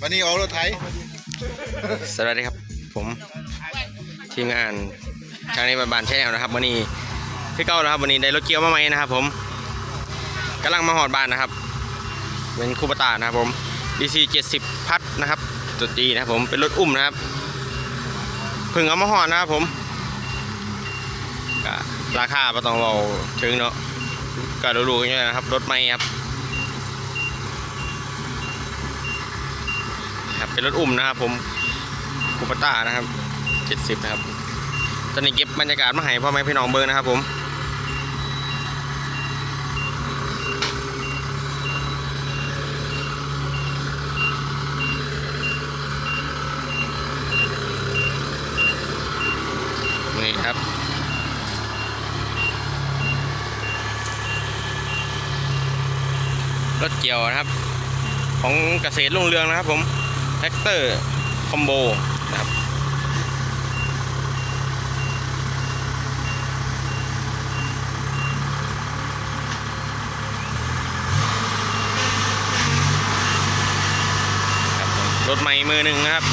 วันนี้ออกรถไถสวัสดีครับ ผมทีมงานชาวนี้บานๆแชนแนลนะครับวันนี้พี่เก้านะครับวันนี้ได้รถเกียวมาใหม่นะครับ ผมกำลังมาหอดบ้านนะครับ เป็นคูปตานะครับผม DC 70 พัดนะครับตัวจีนะครับผมเป็นรถอุ้มนะครับเพิ่งเอามาหอดนะครับผมราคาไม่ต้องเราถึงเนาะก็รู้ๆกันอยู่แล้นะครับรถใหม่ครับ ครับ เป็นรถอุ้มนะครับ ผมคูปต้านะครับ70นะครับ ตอนนี้เก็บบรรยากาศมาให้พ่อแม่พี่น้องเบิร์นะครับ ผมนี่ครับรถเกี่ยวนะครับ ของเกษตรรุ่งเรืองนะครับผม แท็กเตอร์คอมโบนะครับรถใหม่มือหนึ่งนะครับ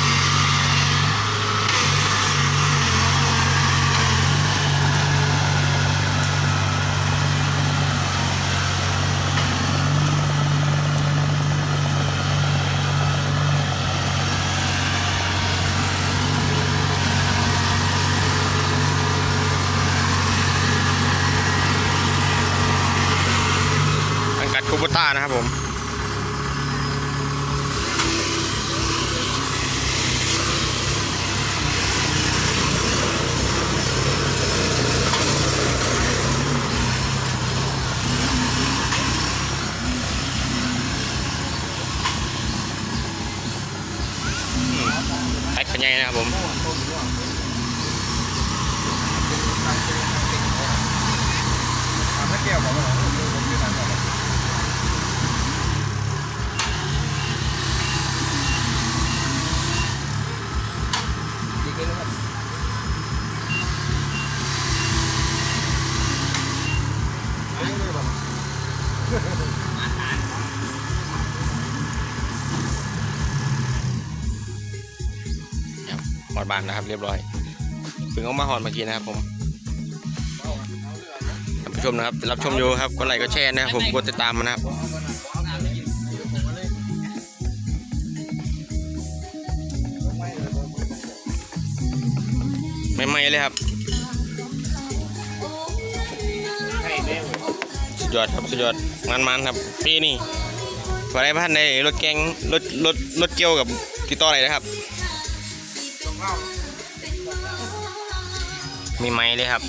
สังกัดคูปต้านะครับผมแพ็คเป็นยังไงนะครับผม อดบานนะครับ เรียบร้อยเพิ่งเอามาหอดเมื่อกี้นะครับผมท่านผู้ชมนะครับรับชมอยู่ครับกดไลค์กดแชร์นะครับผมกดติดตามมานะครับใหม่ๆเลยครับสุดยอดครับสุดยอดมันๆครับปีนี้วันไหนพันในรถแกงรถรถรถเกี่ยวกับติดต่ออะไรนะครับ มีไม้เลยครับ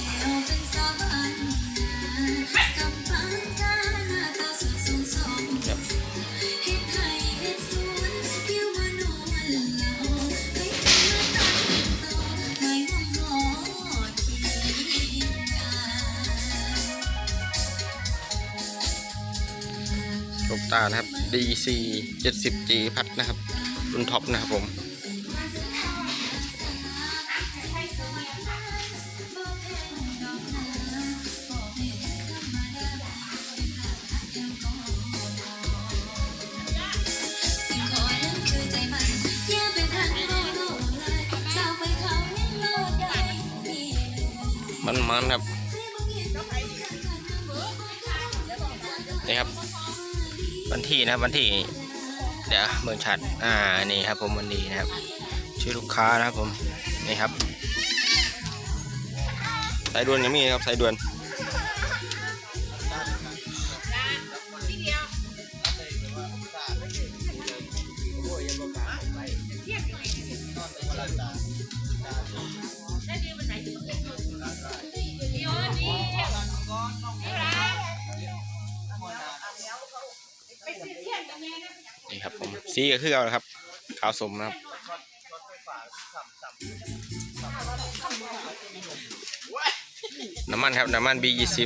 ลูกตานะครับ DC 70G พัดนะครับ รุ่นท็อปนะครับผม มันมันครับนี่ครับ วันที่นะครับวันที่ เดี๋ยวเมืองชัดอ่านี่ครับ ผมวันนี้นะครับ ชื่อลูกค้านะครับผมนี่ครับสายด่วนยังมีครับสายด่วน สีก็คือเอาละครับ ขาวสมนะครับน้ำมันครับน้ำมัน B20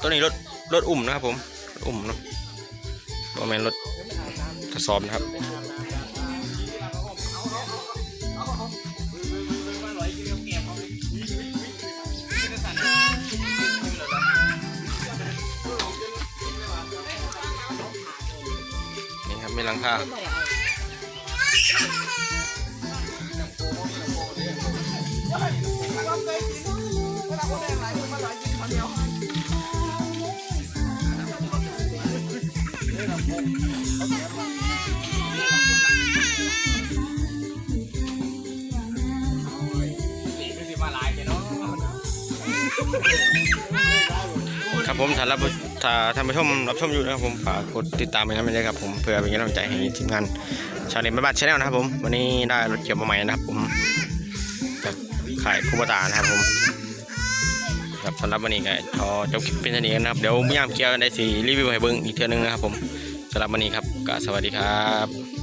ตัวนี้รถรถอุ่มนะครับผม อุ่มเนาะตัวแมนรถกระสอบนะครับ มีหลังคาครับผมถ้ารับ ถ้าท่านผู้ชมรับชมอยู่นะครับผมฝากกดติดตามไปกันด้วยครับผมเพื่อเป็นกำลังใจให้ทีมงานชาวเน็ตบ้านชาแนลนะครับผมวันนี้ได้รถเกี่ยวมาใหม่นะครับผมจากขายคูบตานะครับผมครับสำหรับวันนี้ก็ขอจบคลิปเป็นเท่านี้นะครับเดี๋ยวย่ามเกี่ยวกันได้สีรีวิวให้เบิ้งอีกเทื่อนึงนะครับผมสำหรับวันนี้ครับก็สวัสดีครับ